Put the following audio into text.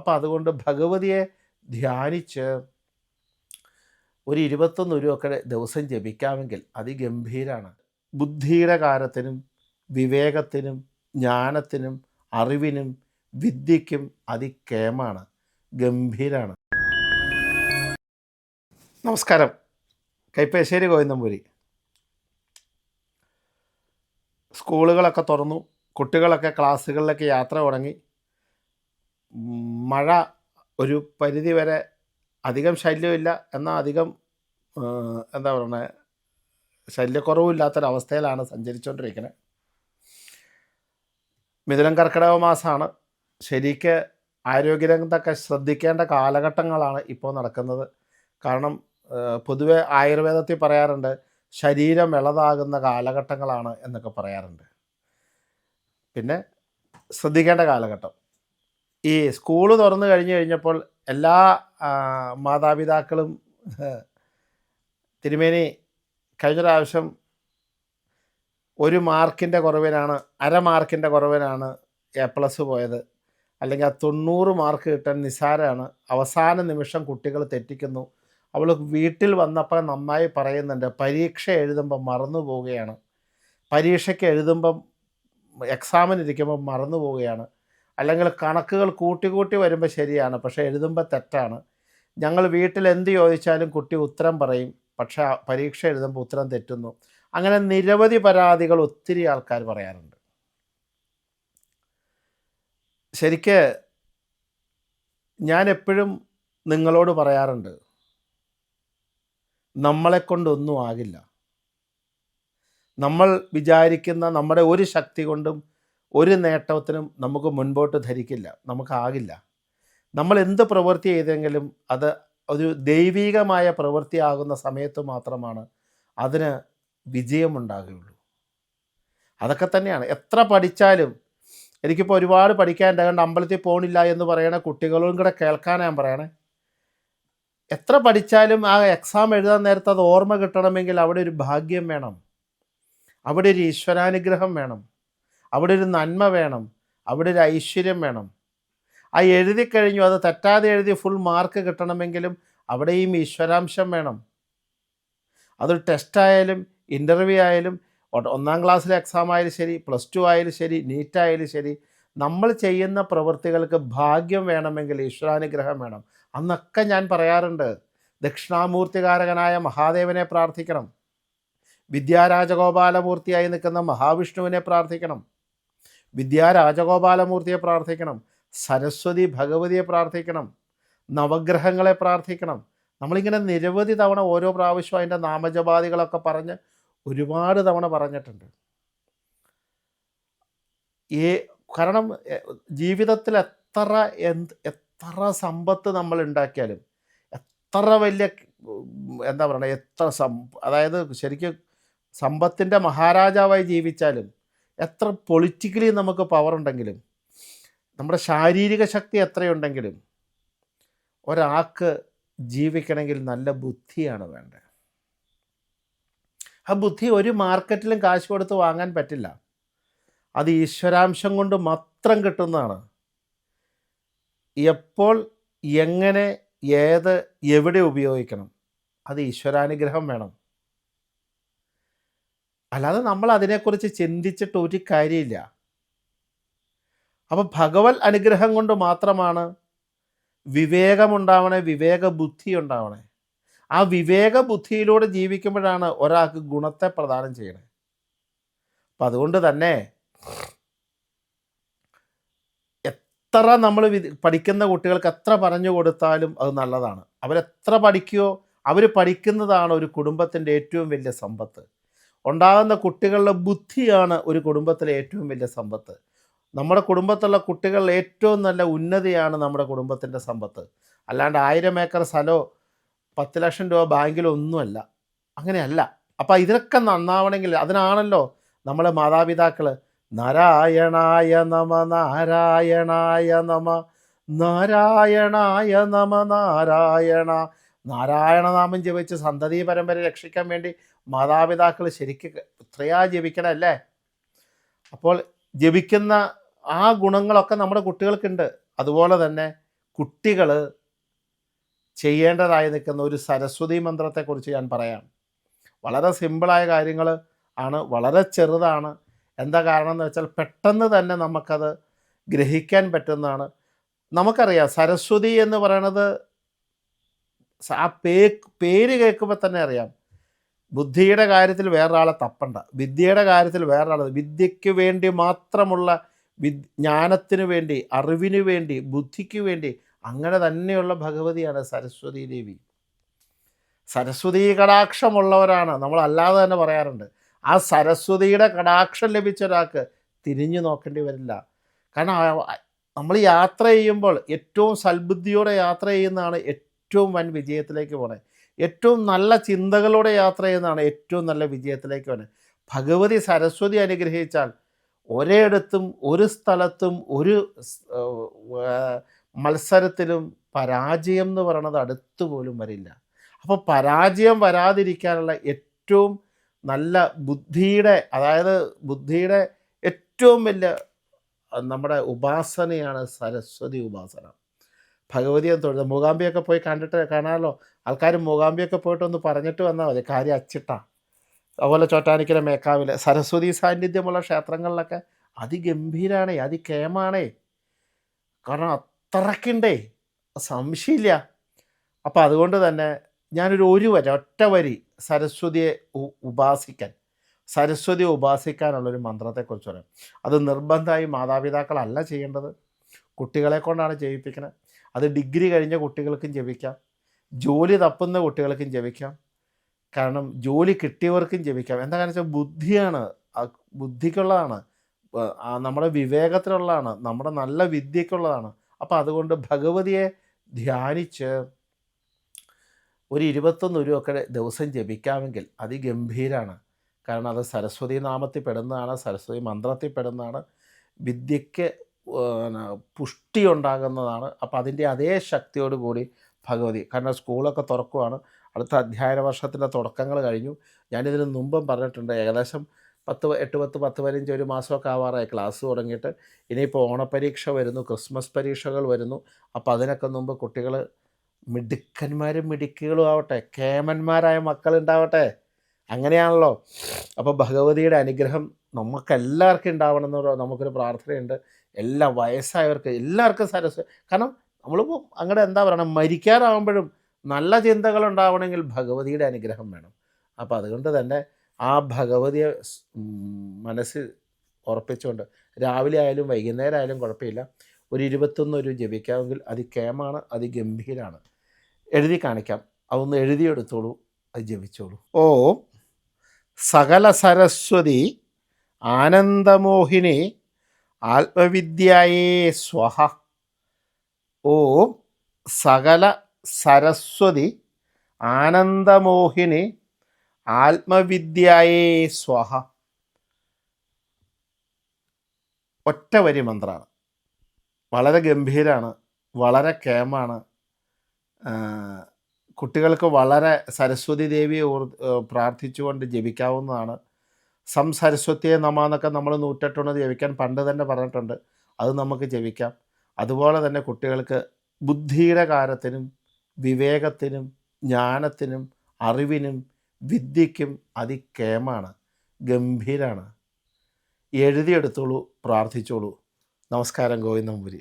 അപ്പോൾ അതുകൊണ്ട് ഭഗവതിയെ ധ്യാനിച്ച് ഒരു ഇരുപത്തൊന്ന് രൂപയൊക്കെ ദിവസം ജപിക്കാമെങ്കിൽ അതിഗംഭീരാണ്. ബുദ്ധിയുടെ കാലത്തിനും വിവേകത്തിനും ജ്ഞാനത്തിനും അറിവിനും വിദ്യയ്ക്കും അതിക്കേമാണ്. ഗംഭീരാണ്. നമസ്കാരം. കൈപ്പേശ്ശേരി ഗോവിന്ദംപുരി. സ്കൂളുകളൊക്കെ തുറന്നു കുട്ടികളൊക്കെ ക്ലാസ്സുകളിലൊക്കെ യാത്ര തുടങ്ങി. മഴ ഒരു പരിധി വരെ അധികം ശല്യമില്ല. എന്നാൽ അധികം എന്താ പറയുന്നത് ശല്യക്കുറവില്ലാത്തൊരവസ്ഥയിലാണ് സഞ്ചരിച്ചുകൊണ്ടിരിക്കുന്നത്. മിഥുനം കർക്കിടക മാസമാണ്. ശരിക്ക് ആരോഗ്യരംഗത്തൊക്കെ ശ്രദ്ധിക്കേണ്ട കാലഘട്ടങ്ങളാണ് ഇപ്പോൾ നടക്കുന്നത്. കാരണം പൊതുവെ ആയുർവേദത്തിൽ പറയാറുണ്ട് ശരീരം ഇളതാകുന്ന കാലഘട്ടങ്ങളാണ് എന്നൊക്കെ പറയാറുണ്ട്. പിന്നെ ശ്രദ്ധിക്കേണ്ട കാലഘട്ടം. ഈ സ്കൂൾ തുറന്നു കഴിഞ്ഞു കഴിഞ്ഞപ്പോൾ എല്ലാ മാതാപിതാക്കളും തിരുമേനി കഴിഞ്ഞ പ്രാവശ്യം ഒരു മാർക്കിന്റെ കുറവിനാണ് അര മാർക്കിന്റെ കുറവിനാണ് എ പ്ലസ് പോയത്. അല്ലെങ്കിൽ ആ തൊണ്ണൂറ് മാർക്ക് കിട്ടാൻ നിസാരമാണ് അവസാന നിമിഷം കുട്ടികൾ തെറ്റിക്കുന്നു. അവൾ വീട്ടിൽ വന്നപ്പോൾ നന്നായി പറയുന്നുണ്ട്. പരീക്ഷ എഴുതുമ്പോൾ മറന്നു പോവുകയാണ്. പരീക്ഷയ്ക്ക് എഴുതുമ്പം എക്സാമിന് ഇരിക്കുമ്പോൾ മറന്നു പോവുകയാണ്. അല്ലെങ്കിൽ കണക്കുകൾ കൂട്ടി കൂട്ടി വരുമ്പോൾ ശരിയാണ് പക്ഷേ എഴുതുമ്പോൾ തെറ്റാണ്. ഞങ്ങൾ വീട്ടിൽ എന്ത് ചോദിച്ചാലും കുട്ടി ഉത്തരം പറയും പക്ഷേ പരീക്ഷ എഴുതുമ്പോൾ ഉത്തരം തെറ്റുന്നു. അങ്ങനെ നിരവധി പരാതികൾ ഒത്തിരി ആൾക്കാർ പറയാറുണ്ട്. ശരിക്ക് ഞാൻ എപ്പോഴും നിങ്ങളോട് പറയാറുണ്ട് നമ്മളെ കൊണ്ടൊന്നും ആകില്ല. നമ്മൾ വിചാരിക്കുന്ന നമ്മുടെ ഒരു ശക്തി കൊണ്ടും ഒരു നേട്ടത്തിനും നമുക്ക് മുൻപോട്ട് ധരിക്കില്ല നമുക്കാകില്ല. നമ്മൾ എന്ത് പ്രവൃത്തി ചെയ്തെങ്കിലും അത് ഒരു ദൈവികമായ പ്രവൃത്തിയാകുന്ന സമയത്ത് മാത്രമാണ് അതിന് വിജയമുണ്ടാകുകയുള്ളൂ. അതൊക്കെ തന്നെയാണ്. എത്ര പഠിച്ചാലും എനിക്കിപ്പോൾ ഒരുപാട് പഠിക്കാനുണ്ട് അതുകൊണ്ട് അമ്പലത്തിൽ പോകണില്ല എന്ന് പറയണ കുട്ടികളും കൂടെ കേൾക്കാൻ ഞാൻ പറയണേ. എത്ര പഠിച്ചാലും ആ എക്സാം എഴുതാൻ നേരത്തെ അത് ഓർമ്മ കിട്ടണമെങ്കിൽ അവിടെ ഒരു ഭാഗ്യം വേണം. അവിടെ ഒരു ഈശ്വരാനുഗ്രഹം വേണം. അവിടെ ഒരു നന്മ വേണം അവിടെ ഒരു ഐശ്വര്യം വേണം. ആ എഴുതി കഴിഞ്ഞു അത് തെറ്റാതെ എഴുതി ഫുൾ മാർക്ക് കിട്ടണമെങ്കിലും അവിടെയും ഈശ്വരാംശം വേണം. അതൊരു ടെസ്റ്റായാലും ഇന്റർവ്യൂ ആയാലും ഒന്നാം ക്ലാസ്സിലെ എക്സാം ആയാലും ശരി പ്ലസ് ടു ആയാലും ശരി നീറ്റ് ആയാലും ശരി നമ്മൾ ചെയ്യുന്ന പ്രവൃത്തികൾക്ക് ഭാഗ്യം വേണമെങ്കിൽ ഈശ്വരാനുഗ്രഹം വേണം. അന്നൊക്കെ ഞാൻ പറയാറുണ്ട് ദക്ഷിണാമൂർത്തികാരകനായ മഹാദേവനെ പ്രാർത്ഥിക്കണം. വിദ്യാരാജഗോപാലമൂർത്തിയായി നിൽക്കുന്ന മഹാവിഷ്ണുവിനെ പ്രാർത്ഥിക്കണം. വിദ്യാരാജഗോപാലമൂർത്തിയെ പ്രാർത്ഥിക്കണം. സരസ്വതി ഭഗവതിയെ പ്രാർത്ഥിക്കണം. നവഗ്രഹങ്ങളെ പ്രാർത്ഥിക്കണം. നമ്മളിങ്ങനെ നിരവധി തവണ ഓരോ പ്രാവശ്യവും അതിന്റെ നാമജപാദികളൊക്കെ പറഞ്ഞ് ഒരുപാട് തവണ പറഞ്ഞിട്ടുണ്ട്. ഏ കാരണം ജീവിതത്തിൽ എത്ര എന്ത് എത്ര സമ്പത്ത് നമ്മൾ ഉണ്ടാക്കിയാലും എത്ര വലിയ എന്താ പറയുക എത്ര സം അതായത് ശരിക്കും സമ്പത്തിന്റെ മഹാരാജാവായി ജീവിച്ചാലും എത്ര പൊളിറ്റിക്കലി നമുക്ക് പവർ ഉണ്ടെങ്കിലും നമ്മുടെ ശാരീരിക ശക്തി എത്രയുണ്ടെങ്കിലും ഒരാൾക്ക് ജീവിക്കണമെങ്കിൽ നല്ല ബുദ്ധിയാണ് വേണ്ടത്. ആ ബുദ്ധി ഒരു മാർക്കറ്റിലും കാശ് കൊടുത്ത് വാങ്ങാൻ പറ്റില്ല. അത് ഈശ്വരാംശം കൊണ്ട് മാത്രം കിട്ടുന്നതാണ്. എപ്പോൾ എങ്ങനെ ഏത് എവിടെ ഉപയോഗിക്കണം? അത് ഈശ്വരാനുഗ്രഹം വേണം. അല്ലാതെ നമ്മൾ അതിനെക്കുറിച്ച് ചിന്തിച്ചിട്ട് ഒരു കാര്യമില്ല. അപ്പം ഭഗവത് അനുഗ്രഹം കൊണ്ട് മാത്രമാണ് വിവേകമുണ്ടാവണേ വിവേക ബുദ്ധി ഉണ്ടാവണേ ആ വിവേക ബുദ്ധിയിലൂടെ ജീവിക്കുമ്പോഴാണ് ഒരാൾക്ക് ഗുണത്തെ പ്രദാനം ചെയ്യണേ. അപ്പം അതുകൊണ്ട് തന്നെ എത്ര നമ്മൾ പഠിക്കുന്ന കുട്ടികൾക്ക് എത്ര പറഞ്ഞു കൊടുത്താലും അത് നല്ലതാണ്. അവരെത്ര പഠിക്കുകയോ അവർ പഠിക്കുന്നതാണ് ഒരു കുടുംബത്തിന്റെ ഏറ്റവും വലിയ സമ്പത്ത്. ഉണ്ടാകുന്ന കുട്ടികളുടെ ബുദ്ധിയാണ് ഒരു കുടുംബത്തിലെ ഏറ്റവും വലിയ സമ്പത്ത്. നമ്മുടെ കുടുംബത്തുള്ള കുട്ടികളുടെ ഏറ്റവും നല്ല ഉന്നതിയാണ് നമ്മുടെ കുടുംബത്തിന്റെ സമ്പത്ത്. അല്ലാണ്ട് ആയിരം ഏക്കർ സ്ഥലമോ പത്ത് ലക്ഷം രൂപ ബാങ്കിലോ ഒന്നുമല്ല. അങ്ങനെയല്ല. അപ്പോൾ ഇതിനൊക്കെ നന്നാവണമെങ്കിൽ അതിനാണല്ലോ നമ്മളെ മാതാപിതാക്കൾ നാരായണായ നമ നാരായണായ നമ നാരായണായ നമ നാരായണ നാരായണനാമം ജപിച്ച് സന്തതി പരമ്പര രക്ഷിക്കാൻ വേണ്ടി മാതാപിതാക്കൾ ശരിക്കും ഇത്രയാ ജപിക്കണമല്ലേ അപ്പോൾ ജപിക്കുന്ന ആ ഗുണങ്ങളൊക്കെ നമ്മുടെ കുട്ടികൾക്കുണ്ട്. അതുപോലെ തന്നെ കുട്ടികൾ ചെയ്യേണ്ടതായി നിൽക്കുന്ന ഒരു സരസ്വതി മന്ത്രത്തെക്കുറിച്ച് ഞാൻ പറയാം. വളരെ സിമ്പിളായ കാര്യങ്ങൾ ആണ് വളരെ ചെറുതാണ്. എന്താ കാരണം എന്ന് വെച്ചാൽ പെട്ടെന്ന് തന്നെ നമുക്കത് ഗ്രഹിക്കാൻ പറ്റുന്നതാണ്. നമുക്കറിയാം സരസ്വതി എന്ന് പറയണത് ആ പേ പേര് കേൾക്കുമ്പോൾ തന്നെ അറിയാം. ബുദ്ധിയുടെ കാര്യത്തിൽ വേറൊരാളെ തപ്പണ്ട. വിദ്യയുടെ കാര്യത്തിൽ വേറൊരാളെ. വിദ്യയ്ക്ക് വേണ്ടി മാത്രമുള്ള വിദ് ജ്ഞാനത്തിന് വേണ്ടി അറിവിന് വേണ്ടി ബുദ്ധിക്ക് വേണ്ടി അങ്ങനെ തന്നെയുള്ള ഭഗവതിയാണ് സരസ്വതി ദേവി. സരസ്വതി കടാക്ഷമുള്ളവരാണ്. നമ്മൾ അല്ലാതെ തന്നെ പറയാറുണ്ട്. ആ സരസ്വതിയുടെ കടാക്ഷം ലഭിച്ച ഒരാൾക്ക് തിരിഞ്ഞു നോക്കേണ്ടി വരില്ല. കാരണം നമ്മൾ യാത്ര ചെയ്യുമ്പോൾ ഏറ്റവും സൽബുദ്ധിയോടെ യാത്ര ചെയ്യുന്നതാണ് ഏറ്റവും വൻ വിജയത്തിലേക്ക് പോകണേ ഏറ്റവും നല്ല ചിന്തകളുടെ യാത്ര ചെയ്യുന്നതാണ് ഏറ്റവും നല്ല വിജയത്തിലേക്ക് പോകണേ ഭഗവതി സരസ്വതി അനുഗ്രഹിച്ചാൽ ഒരിടത്തും ഒരു സ്ഥലത്തും ഒരു മത്സരത്തിലും പരാജയം എന്ന് പറയുന്നത് അടുത്ത് പോലും വരില്ല. അപ്പോൾ പരാജയം വരാതിരിക്കാനുള്ള ഏറ്റവും നല്ല ബുദ്ധിയുടെ അതായത് ബുദ്ധിയുടെ ഏറ്റവും വലിയ നമ്മുടെ ഉപാസനയാണ് സരസ്വതി ഉപാസന. ഭഗവതിയെ തൊഴുത് മൂകാംബിയൊക്കെ പോയി കണ്ടിട്ട് കാണാമല്ലോ ആൾക്കാർ മൂകാംബിയൊക്കെ പോയിട്ട് ഒന്ന് പറഞ്ഞിട്ട് വന്നാൽ മതി. കാര്യം അച്ചിട്ടാ. അതുപോലെ ചോറ്റാനിക്കര മേക്കാവിൽ സരസ്വതി സാന്നിധ്യമുള്ള ക്ഷേത്രങ്ങളിലൊക്കെ അതിഗംഭീരാണേ അതികേമാണേ കാരണം അത്രക്കുണ്ടേ. സംശയമില്ല അപ്പം അതുകൊണ്ട് തന്നെ ഞാനൊരു ഒരു വരി ഒറ്റ വരി സരസ്വതിയെ ഉപാസിക്കാൻ സരസ്വതിയെ ഉപാസിക്കാനുള്ളൊരു മന്ത്രത്തെക്കുറിച്ച് പറയാം. അത് നിർബന്ധമായി മാതാപിതാക്കളല്ല ചെയ്യേണ്ടത്. കുട്ടികളെ കൊണ്ടാണ് ചെയ്യിപ്പിക്കുന്നത് അത് ഡിഗ്രി കഴിഞ്ഞ കുട്ടികൾക്കും ജപിക്കാം. ജോലി തപ്പുന്ന കുട്ടികൾക്കും ജപിക്കാം. കാരണം ജോലി കിട്ടിയവർക്കും ജപിക്കാം. എന്താ കാരണം വെച്ചാൽ ബുദ്ധിയാണ്. ബുദ്ധിക്കുള്ളതാണ്. നമ്മുടെ വിവേകത്തിലുള്ളതാണ്. നമ്മുടെ നല്ല വിദ്യക്കുള്ളതാണ്. അപ്പം അതുകൊണ്ട് ഭഗവതിയെ ധ്യാനിച്ച് ഒരു ഇരുപത്തൊന്ന് രൂപയൊക്കെ ദിവസം ജപിക്കാമെങ്കിൽ അതിഗംഭീരാണ്. കാരണം അത് സരസ്വതി നാമത്തിൽ പെടുന്നതാണ് സരസ്വതി മന്ത്രത്തിൽ പെടുന്നതാണ്. വിദ്യയ്ക്ക് പുഷ്ടി ഉണ്ടാകുന്നതാണ് അപ്പം അതിന്റെ അതേ ശക്തിയോട് കൂടി ഭഗവതി കാരണം സ്കൂളൊക്കെ തുറക്കുവാണ്. അടുത്ത അധ്യയന വർഷത്തിന്റെ തുടക്കങ്ങൾ കഴിഞ്ഞു. ഞാനിതിന് മുമ്പും പറഞ്ഞിട്ടുണ്ട് ഏകദേശം പത്ത് എട്ട് പത്ത് പത്ത് പതിനഞ്ച് ഒരു മാസമൊക്കെ ആവാറായി ക്ലാസ് തുടങ്ങിയിട്ട്. ഇനിയിപ്പോൾ ഓണപ്പരീക്ഷ വരുന്നു ക്രിസ്മസ് പരീക്ഷകൾ വരുന്നു. അപ്പോൾ അതിനൊക്കെ മുമ്പ് കുട്ടികൾ മിടുക്കന്മാരും മിടുക്കികളും ആവട്ടെ കേമന്മാരായ മക്കളുണ്ടാവട്ടെ. അങ്ങനെയാണല്ലോ. അപ്പോൾ ഭഗവതിയുടെ അനുഗ്രഹം നമുക്കെല്ലാവർക്കും ഉണ്ടാവണം നമുക്കൊരു പ്രാർത്ഥനയുണ്ട്. എല്ലാ വയസ്സായവർക്ക് എല്ലാവർക്കും സരസ് കാരണം നമ്മളിപ്പോൾ അങ്ങടെ എന്താ പറയണം മരിക്കാറാവുമ്പോഴും നല്ല ചിന്തകൾ ഉണ്ടാവണമെങ്കിൽ ഭഗവതിയുടെ അനുഗ്രഹം വേണം. അപ്പോൾ അതുകൊണ്ട് തന്നെ ആ ഭഗവതിയെ മനസ്സിൽ ഉറപ്പിച്ചുകൊണ്ട് രാവിലെ ആയാലും വൈകുന്നേരം ആയാലും കുഴപ്പമില്ല. ഒരു ഇരുപത്തൊന്ന് ഒരു ജപിക്കാമെങ്കിൽ അതികേമാണ് അതിഗംഭീരാണ് എഴുതി കാണിക്കാം. അതൊന്ന് എഴുതിയെടുത്തോളൂ അത് ജപിച്ചോളൂ. ഓ സകല സരസ്വതി ആനന്ദമോഹിനി ആത്മവിദ്യയേ സ്വഹ. ഓം സകല സരസ്വതി ആനന്ദമോഹിനി ആത്മവിദ്യയേ സ്വഹ. ഒറ്റ വരി മന്ത്രമാണ് വളരെ ഗംഭീരമാണ് വളരെ കേമാണ്. കുട്ടികൾക്ക് വളരെ സരസ്വതി ദേവിയെ പ്രാർത്ഥിച്ചുകൊണ്ട് ജപിക്കാവുന്നതാണ്. സം സരസ്വതിയെ നമ നമ്മൾ നൂറ്റെട്ടോണ് ജപിക്കാൻ പണ്ട് തന്നെ പറഞ്ഞിട്ടുണ്ട്. അത് നമുക്ക് ജപിക്കാം. അതുപോലെ തന്നെ കുട്ടികൾക്ക് ബുദ്ധിയുടെ കാര്യത്തിനും വിവേകത്തിനും ജ്ഞാനത്തിനും അറിവിനും വിദ്യയ്ക്കും അതികേമാണ് ഗംഭീരാണ്. എഴുതിയെടുത്തോളൂ പ്രാർത്ഥിച്ചോളൂ. നമസ്കാരം ഗോവിന്ദമ്പുരി